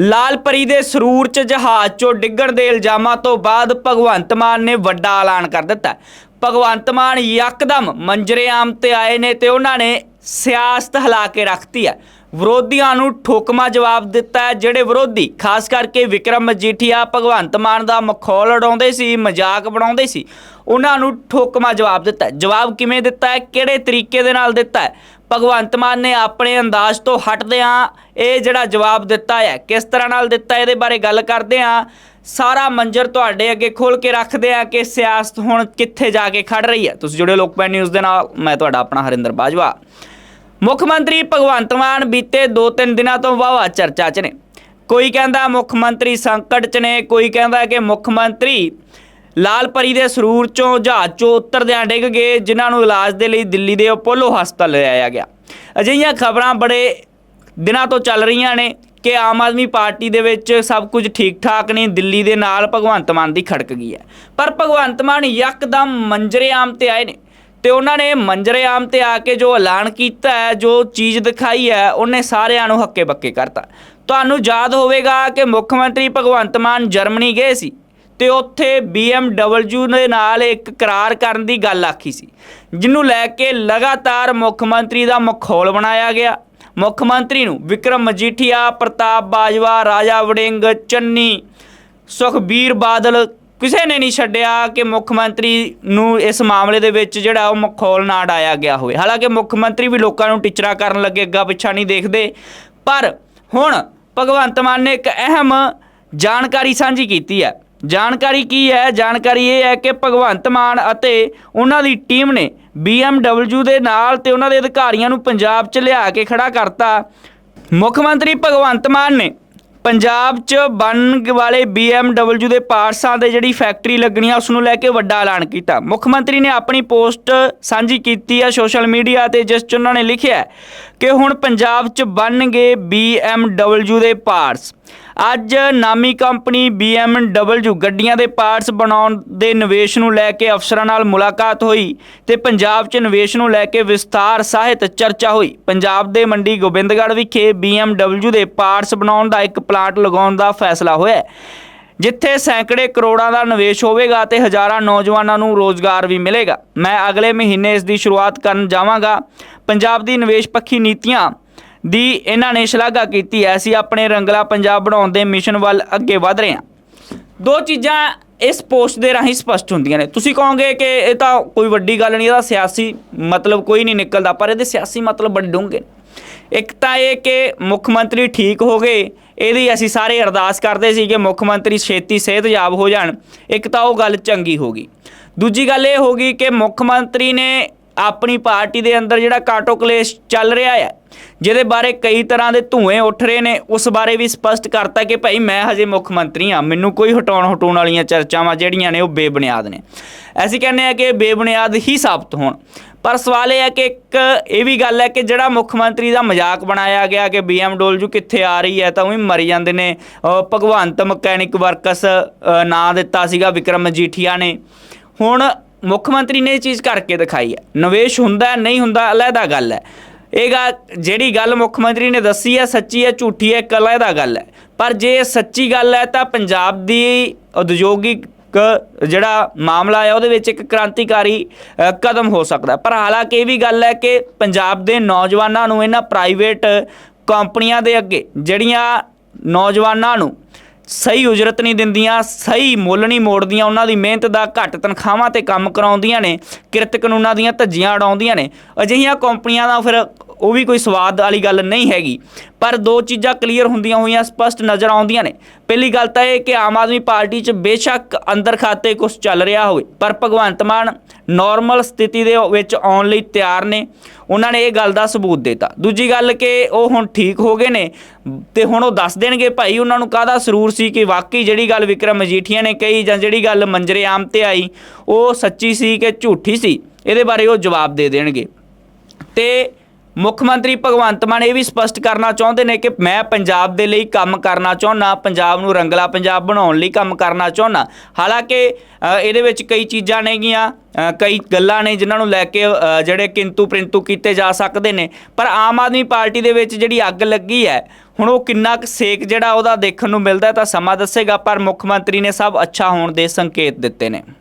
ਲਾਲਪਰੀ ਦੇ ਸਰੂਰ 'ਚ ਜਹਾਜ਼ 'ਚੋਂ ਡਿੱਗਣ ਦੇ ਇਲਜ਼ਾਮਾਂ ਤੋਂ ਬਾਅਦ ਭਗਵੰਤ ਮਾਨ ਨੇ ਵੱਡਾ ਐਲਾਨ ਕਰ ਦਿੱਤਾ। ਭਗਵੰਤ ਮਾਨ ਯਕਦਮ ਮੰਜਰੇ ਆਮ ਤੇ ਆਏ ਨੇ ਤੇ ਉਹਨਾਂ ਨੇ ਸਿਆਸਤ ਹਿਲਾ ਕੇ ਰੱਖਤੀ ਹੈ। ਵਿਰੋਧੀਆਂ ਨੂੰ ਠੋਕਮਾ ਜਵਾਬ ਦਿੱਤਾ ਹੈ, ਜਿਹੜੇ ਵਿਰੋਧੀ, ਖਾਸ ਕਰਕੇ ਵਿਕਰਮ ਮਜੀਠੀਆ ਭਗਵੰਤ ਮਾਨ ਦਾ ਮਖੌਲ ਉਡਾਉਂਦੇ ਸੀ, ਮਜ਼ਾਕ ਬਣਾਉਂਦੇ ਸੀ, ਉਹਨਾਂ ਨੂੰ ਠੋਕਮਾ ਜਵਾਬ ਦਿੱਤਾ ਜਵਾਬ ਕਿਵੇਂ ਦਿੱਤਾ ਹੈ, ਕਿਹੜੇ ਤਰੀਕੇ ਦੇ ਨਾਲ ਦਿੱਤਾ ਹੈ? ਭਗਵੰਤ ਮਾਨ ਨੇ ਆਪਣੇ ਅੰਦਾਜ਼ ਤੋਂ ਹਟਦਿਆਂ ਇਹ ਜਿਹੜਾ ਜਵਾਬ ਦਿੱਤਾ ਹੈ, ਕਿਸ ਤਰ੍ਹਾਂ ਨਾਲ ਦਿੱਤਾ ਇਹਦੇ ਬਾਰੇ ਗੱਲ ਕਰਦੇ ਹਾਂ। ਸਾਰਾ ਮੰਜ਼ਰ ਤੁਹਾਡੇ ਅੱਗੇ ਖੋਲ ਕੇ ਰੱਖਦੇ ਆ ਕਿ ਸਿਆਸਤ ਹੁਣ ਕਿੱਥੇ ਜਾ ਕੇ ਖੜ ਰਹੀ ਹੈ। ਤੁਸੀਂ ਜੁੜੇ ਲੋਕਪਾਲ ਨਿਊਜ਼ ਦੇ ਨਾਲ, ਮੈਂ ਤੁਹਾਡਾ ਆਪਣਾ ਹਰਿੰਦਰ ਬਾਜਵਾ। ਮੁੱਖ ਮੰਤਰੀ ਭਗਵੰਤ ਮਾਨ ਬੀਤੇ 2-3 ਦਿਨਾਂ ਤੋਂ ਵਾਵਾ ਚਰਚਾ 'ਚ ਨੇ। ਕੋਈ ਕਹਿੰਦਾ ਮੁੱਖ ਮੰਤਰੀ ਸੰਕਟ 'ਚ ਨੇ, ਕੋਈ ਕਹਿੰਦਾ ਕਿ ਮੁੱਖ ਮੰਤਰੀ ਲਾਲਪਰੀ ਦੇ ਸਰੂਰ ਚੋਂ ਜਹਾਜ਼ ਚੋਂ ਉਤਰਦਿਆਂ ਡਿੱਗ ਗਏ, ਜਿਨ੍ਹਾਂ ਨੂੰ ਇਲਾਜ ਦੇ ਲਈ ਦਿੱਲੀ ਦੇ ਅਪੋਲੋ ਹਸਪਤਾਲ ਲਿਆਇਆ ਗਿਆ। ਅਜਿਹੀਆਂ ਖਬਰਾਂ ਬੜੇ ਦਿਨਾਂ ਤੋਂ ਚੱਲ ਰਹੀਆਂ ਨੇ ਕਿ ਆਮ ਆਦਮੀ ਪਾਰਟੀ ਦੇ ਵਿੱਚ ਸਭ ਕੁਝ ਠੀਕ ਠਾਕ ਨਹੀਂ ਦਿੱਲੀ ਦੇ ਨਾਲ ਭਗਵੰਤ ਮਾਨ ਦੀ ਖੜਕ ਗਈ ਹੈ। ਪਰ ਭਗਵੰਤ ਮਾਨ ਯਕਦਮ ਮੰਜਰੇ ਆਮ ਤੇ ਆਏ ਨੇ ਤੇ ਉਹਨਾਂ ਨੇ ਮੰਜਰੇ ਆਮ ਤੇ ਆ ਕੇ ਜੋ ਐਲਾਨ ਕੀਤਾ ਹੈ, ਜੋ ਚੀਜ਼ ਦਿਖਾਈ ਹੈ, ਉਹਨੇ ਸਾਰਿਆਂ ਨੂੰ ਹੱਕੇ ਬੱਕੇ ਕਰਤਾ। ਤੁਹਾਨੂੰ ਯਾਦ ਹੋਵੇਗਾ ਕਿ ਮੁੱਖ ਮੰਤਰੀ ਭਗਵੰਤ ਮਾਨ ਜਰਮਨੀ ਗਏ ਸੀ। ਤੇ ਉੱਥੇ BMW ਦੇ ਨਾਲ ਇੱਕ ਕਰਾਰ ਕਰਨ ਦੀ ਗੱਲ ਆਖੀ ਸੀ, ਜਿਹਨੂੰ ਲੈ ਕੇ ਲਗਾਤਾਰ ਮੁੱਖ ਮੰਤਰੀ ਦਾ ਮਖੌਲ ਬਣਾਇਆ ਗਿਆ। ਮੁੱਖ ਮੰਤਰੀ ਨੂੰ ਵਿਕਰਮ ਮਜੀਠੀਆ, ਪ੍ਰਤਾਪ ਬਾਜਵਾ, ਰਾਜਾ ਵੜਿੰਗ, ਚੰਨੀ, ਸੁਖਬੀਰ ਬਾਦਲ ਕਿਸੇ ਨੇ ਨਹੀਂ ਛੱਡਿਆ ਕਿ ਮੁੱਖ ਮੰਤਰੀ ਨੂੰ ਇਸ ਮਾਮਲੇ ਦੇ ਵਿੱਚ ਜਿਹੜਾ ਉਹ ਮਖੌਲ ਨਾ ਡਾਇਆ ਗਿਆ ਹੋਵੇ। ਹਾਲਾਂਕਿ ਮੁੱਖ ਮੰਤਰੀ ਵੀ ਲੋਕਾਂ ਨੂੰ ਟਿਚਰਾ ਕਰਨ ਲੱਗੇ, ਅੱਗਾ ਪਿੱਛਾ ਨਹੀਂ ਦੇਖਦੇ, ਪਰ ਹੁਣ ਭਗਵੰਤ ਮਾਨ ਨੇ ਇੱਕ ਅਹਿਮ ਜਾਣਕਾਰੀ ਸਾਂਝੀ ਕੀਤੀ ਹੈ। ਜਾਣਕਾਰੀ ਕੀ ਹੈ? ਜਾਣਕਾਰੀ ਇਹ ਹੈ ਕਿ ਭਗਵੰਤ ਮਾਨ ਅਤੇ ਉਹਨਾਂ ਦੀ ਟੀਮ ਨੇ BMW ਦੇ ਨਾਲ ਤੇ ਉਹਨਾਂ ਦੇ ਅਧਿਕਾਰੀਆਂ ਨੂੰ ਪੰਜਾਬ 'ਚ ਲਿਆ ਕੇ ਖੜਾ ਕਰਤਾ। ਮੁੱਖ ਮੰਤਰੀ ਭਗਵੰਤ ਮਾਨ ਨੇ ਪੰਜਾਬ 'ਚ ਬਣਨ ਵਾਲੇ BMW ਦੇ ਪਾਰਟਸਾਂ ਦੇ ਜਿਹੜੀ ਫੈਕਟਰੀ ਲੱਗਣੀ ਆ ਉਸ ਨੂੰ ਲੈ ਕੇ ਵੱਡਾ ਐਲਾਨ ਕੀਤਾ। ਮੁੱਖ ਮੰਤਰੀ ਨੇ ਆਪਣੀ ਪੋਸਟ ਸਾਂਝੀ ਕੀਤੀ ਹੈ ਸੋਸ਼ਲ ਮੀਡੀਆ ਤੇ, ਜਿਸ 'ਚ ਉਹਨਾਂ ਨੇ ਲਿਖਿਆ ਕਿ ਹੁਣ ਪੰਜਾਬ 'ਚ ਬਣਨਗੇ BMW ਦੇ ਪਾਰਟਸ ਅੱਜ ਨਾਮੀ ਕੰਪਨੀ BMW ਗੱਡੀਆਂ ਦੇ ਪਾਰਟਸ ਬਣਾਉਣ ਦੇ ਨਿਵੇਸ਼ ਨੂੰ ਲੈ ਕੇ ਅਫਸਰਾਂ ਨਾਲ ਮੁਲਾਕਾਤ ਹੋਈ ਤੇ ਪੰਜਾਬ 'ਚ ਨਿਵੇਸ਼ ਨੂੰ ਲੈ ਕੇ ਵਿਸਥਾਰ ਸਾਹਿਤ ਚਰਚਾ ਹੋਈ। ਪੰਜਾਬ ਦੇ ਮੰਡੀ ਗੋਬਿੰਦਗੜ੍ਹ ਵਿਖੇ BMW ਦੇ ਪਾਰਟਸ ਬਣਾਉਣ ਦਾ ਇੱਕ ਪਲਾਂਟ ਲਗਾਉਣ ਦਾ ਫੈਸਲਾ ਹੋਇਆ ਜਿੱਥੇ ਸੈਂਕੜੇ ਕਰੋੜਾਂ ਦਾ ਨਿਵੇਸ਼ ਹੋਵੇਗਾ ਤੇ ਹਜ਼ਾਰਾਂ ਨੌਜਵਾਨਾਂ ਨੂੰ ਰੋਜ਼ਗਾਰ ਵੀ ਮਿਲੇਗਾ। ਮੈਂ ਅਗਲੇ ਮਹੀਨੇ ਇਸ ਦੀ ਸ਼ੁਰੂਆਤ ਕਰਨ ਜਾਵਾਂਗਾ। ਪੰਜਾਬ ਦੀ ਨਿਵੇਸ਼ ਪੱਖੀ ਨੀਤੀਆਂ ਦੀ ਇਹਨਾਂ ਨੇ ਸ਼ਲਾਘਾ ਕੀਤੀ ਹੈ। ਅਸੀਂ ਆਪਣੇ ਰੰਗਲਾ ਪੰਜਾਬ ਬਣਾਉਣ ਦੇ ਮਿਸ਼ਨ ਵੱਲ ਅੱਗੇ ਵਧ ਰਹੇ ਹਾਂ। ਦੋ ਚੀਜ਼ਾਂ ਇਸ ਪੋਸਟ ਦੇ ਰਾਹੀਂ ਸਪਸ਼ਟ ਹੁੰਦੀਆਂ ਨੇ। ਤੁਸੀਂ ਕਹੋਗੇ ਕਿ ਇਹ ਤਾਂ ਕੋਈ ਵੱਡੀ ਗੱਲ ਨਹੀਂ ਇਹਦਾ ਸਿਆਸੀ ਮਤਲਬ ਕੋਈ ਨਹੀਂ ਨਿਕਲਦਾ, ਪਰ ਇਹਦੇ ਸਿਆਸੀ ਮਤਲਬ ਬੜੇ ਡੂੰਘੇ ਇੱਕ ਤਾਂ ਇਹ ਕਿ ਮੁੱਖ ਮੰਤਰੀ ਠੀਕ ਹੋ ਗਏ, ਇਹਦੀ ਅਸੀਂ ਸਾਰੇ ਅਰਦਾਸ ਕਰਦੇ ਸੀ ਕਿ ਮੁੱਖ ਮੰਤਰੀ ਛੇਤੀ ਸਿਹਤਯਾਬ ਹੋ ਜਾਣ। ਇੱਕ ਤਾਂ ਉਹ ਗੱਲ ਚੰਗੀ ਹੋ ਗਈ। ਦੂਜੀ ਗੱਲ ਇਹ ਹੋ ਗਈ ਕਿ ਮੁੱਖ ਮੰਤਰੀ ਨੇ ਆਪਣੀ ਪਾਰਟੀ ਦੇ ਅੰਦਰ ਜਿਹੜਾ ਕਾਟੋ ਕਲੇਸ਼ ਚੱਲ ਰਿਹਾ ਹੈ ਜਿਹਦੇ ਬਾਰੇ ਕਈ ਤਰ੍ਹਾਂ ਦੇ ਧੂਏ ਉੱਠ ਰਹੇ ਨੇ, ਉਸ ਬਾਰੇ ਵੀ ਸਪਸ਼ਟ ਕਰਤਾ ਕਿ ਭਾਈ ਮੈਂ ਹਜੇ ਮੁੱਖ ਮੰਤਰੀ ਹਾਂ, ਮੈਨੂੰ ਕੋਈ ਹਟਾਉਣ ਹਟਾਉਣ ਵਾਲੀਆਂ ਚਰਚਾਵਾਂ ਜਿਹੜੀਆਂ ਨੇ ਉਹ ਬੇਬੁਨਿਆਦ ਨੇ। ਅਸੀਂ ਕਹਿੰਦੇ ਆ ਕਿ ਬੇਬੁਨਿਆਦ ਹੀ ਸਾਬਤ ਹੋਣ। ਪਰ ਸਵਾਲ ਇਹ ਹੈ ਕਿ ਇੱਕ ਇਹ ਵੀ ਗੱਲ ਹੈ ਕਿ ਜਿਹੜਾ ਮੁੱਖ ਮੰਤਰੀ ਦਾ ਮਜ਼ਾਕ ਬਣਾਇਆ ਗਿਆ ਕਿ BMW ਕਿੱਥੇ ਆ ਰਹੀ ਹੈ, ਤਾਂ ਉਹ ਵੀ ਮਰ ਜਾਂਦੇ ਨੇ। ਭਗਵੰਤ ਮਕੈਨਿਕ ਵਰਕਸ ਨਾਂ ਦਿੱਤਾ ਸੀਗਾ ਵਿਕਰਮ ਮਜੀਠੀਆ ਨੇ। ਹੁਣ ਮੁੱਖ ਮੰਤਰੀ ਨੇ ਇਹ ਚੀਜ਼ ਕਰਕੇ ਦਿਖਾਈ ਹੈ। ਨਿਵੇਸ਼ ਹੁੰਦਾ ਨਹੀਂ ਹੁੰਦਾ ਅਲੱਗਾ ਗੱਲ ਹੈ। ਇਹ ਗਾ ਜਿਹੜੀ ਗੱਲ ਮੁੱਖ ਮੰਤਰੀ ਨੇ ਦੱਸੀ ਹੈ, ਸੱਚੀ ਹੈ, ਝੂਠੀ ਹੈ, ਇੱਕ ਦਾ ਗੱਲ ਹੈ। ਪਰ ਜੇ ਸੱਚੀ ਗੱਲ ਹੈ, ਤਾਂ ਪੰਜਾਬ ਦੀ ਉਦਯੋਗਿਕ ਜਿਹੜਾ ਮਾਮਲਾ ਹੈ, ਉਹਦੇ ਵਿੱਚ ਇੱਕ ਕ੍ਰਾਂਤੀਕਾਰੀ ਕਦਮ ਹੋ ਸਕਦਾ ਪਰ ਹਾਲਾਂਕਿ ਇਹ ਵੀ ਗੱਲ ਹੈ ਕਿ ਪੰਜਾਬ ਦੇ ਨੌਜਵਾਨਾਂ ਨੂੰ ਇਹਨਾਂ ਪ੍ਰਾਈਵੇਟ ਕੰਪਨੀਆਂ ਦੇ ਅੱਗੇ, ਜਿਹੜੀਆਂ ਨੌਜਵਾਨਾਂ ਨੂੰ ਸਹੀ ਉਜਰਤ ਨਹੀਂ ਦਿੰਦੀਆਂ, ਸਹੀ ਮੁੱਲ ਨਹੀਂ ਮੋੜਦੀਆਂ, ਉਹਨਾਂ ਦੀ ਮਿਹਨਤ ਦਾ ਘੱਟ ਤਨਖਾਹਾਂ ਤੇ ਕੰਮ ਕਰਾਉਂਦੀਆਂ ਨੇ, ਕਿਰਤ ਕਾਨੂੰਨਾਂ ਦੀਆਂ ਧੱਜੀਆਂ ਉਡਾਉਂਦੀਆਂ ਨੇ। ਅਜਿਹੀਆਂ ਕੰਪਨੀਆਂ ਦਾ ਫਿਰ ਉਹ ਵੀ ਕੋਈ ਸਵਾਦ ਵਾਲੀ ਗੱਲ ਨਹੀਂ ਹੈਗੀ। ਪਰ ਦੋ ਚੀਜ਼ਾਂ ਕਲੀਅਰ ਹੁੰਦੀਆਂ ਹੋਈਆਂ, ਸਪਸ਼ਟ ਨਜ਼ਰ ਆਉਂਦੀਆਂ ਨੇ। ਪਹਿਲੀ ਗੱਲ ਤਾਂ ਇਹ ਕਿ ਆਮ ਆਦਮੀ ਪਾਰਟੀ 'ਚ ਬੇਸ਼ੱਕ ਅੰਦਰ ਖਾਤੇ ਕੁਝ ਚੱਲ ਰਿਹਾ ਹੋਵੇ, ਪਰ ਭਗਵੰਤ ਮਾਨ ਨਾਰਮਲ ਸਥਿਤੀ ਦੇ ਵਿੱਚ ਆਉਣ ਲਈ ਤਿਆਰ ਨੇ। ਉਹਨਾਂ ਨੇ ਇਹ ਗੱਲ ਦਾ ਸਬੂਤ ਦਿੱਤਾ। ਦੂਜੀ ਗੱਲ ਕਿ ਉਹ ਹੁਣ ਠੀਕ ਹੋ ਗਏ ਨੇ ਤੇ ਹੁਣ ਉਹ ਦੱਸ ਦੇਣਗੇ, ਭਾਈ, ਉਹਨਾਂ ਨੂੰ ਕਾਹਦਾ ਸਰੂਰ ਸੀ ਕਿ ਵਾਕਈ ਜਿਹੜੀ ਗੱਲ ਵਿਕਰਮ ਮਜੀਠੀਆ ਨੇ ਕਹੀ ਜਾਂ ਜਿਹੜੀ ਗੱਲ ਮੰਜਰੇ ਆਮ ਤੇ ਆਈ, ਉਹ ਸੱਚੀ ਸੀ ਕਿ ਝੂਠੀ ਸੀ? ਇਹਦੇ ਬਾਰੇ ਉਹ ਜਵਾਬ ਦੇ ਦੇਣਗੇ। ਤੇ ਮੁੱਖ ਮੰਤਰੀ ਭਗਵੰਤ ਮਾਨ ਇਹ ਵੀ ਸਪਸ਼ਟ ਕਰਨਾ ਚਾਹੁੰਦੇ ਨੇ ਕਿ ਮੈਂ ਪੰਜਾਬ ਦੇ ਲਈ ਕੰਮ ਕਰਨਾ ਚਾਹੁੰਦਾ, ਪੰਜਾਬ ਨੂੰ ਰੰਗਲਾ ਪੰਜਾਬ ਬਣਾਉਣ ਲਈ ਕੰਮ ਕਰਨਾ ਚਾਹੁੰਦਾ। ਹਾਲਾਂਕਿ ਇਹਦੇ ਵਿੱਚ ਕਈ ਚੀਜ਼ਾਂ ਨੇਗੀਆਂ ਕਈ ਗੱਲਾਂ ਨੇ ਜਿਨ੍ਹਾਂ ਨੂੰ ਲੈ ਕੇ ਜਿਹੜੇ ਕਿੰਤੂ ਪ੍ਰਿੰਤੂ ਕੀਤੇ ਜਾ ਸਕਦੇ ਨੇ। ਪਰ ਆਮ ਆਦਮੀ ਪਾਰਟੀ ਦੇ ਵਿੱਚ ਜਿਹੜੀ ਅੱਗ ਲੱਗੀ ਹੈ, ਹੁਣ ਉਹ ਕਿੰਨਾ ਕੁ ਸੇਕ ਜਿਹੜਾ ਉਹਦਾ ਦੇਖਣ ਨੂੰ ਮਿਲਦਾ ਤਾਂ ਸਮਾਂ ਦੱਸੇਗਾ, ਪਰ ਮੁੱਖ ਮੰਤਰੀ ਨੇ ਸਭ ਅੱਛਾ ਹੋਣ ਦੇ ਸੰਕੇਤ ਦਿੱਤੇ ਨੇ।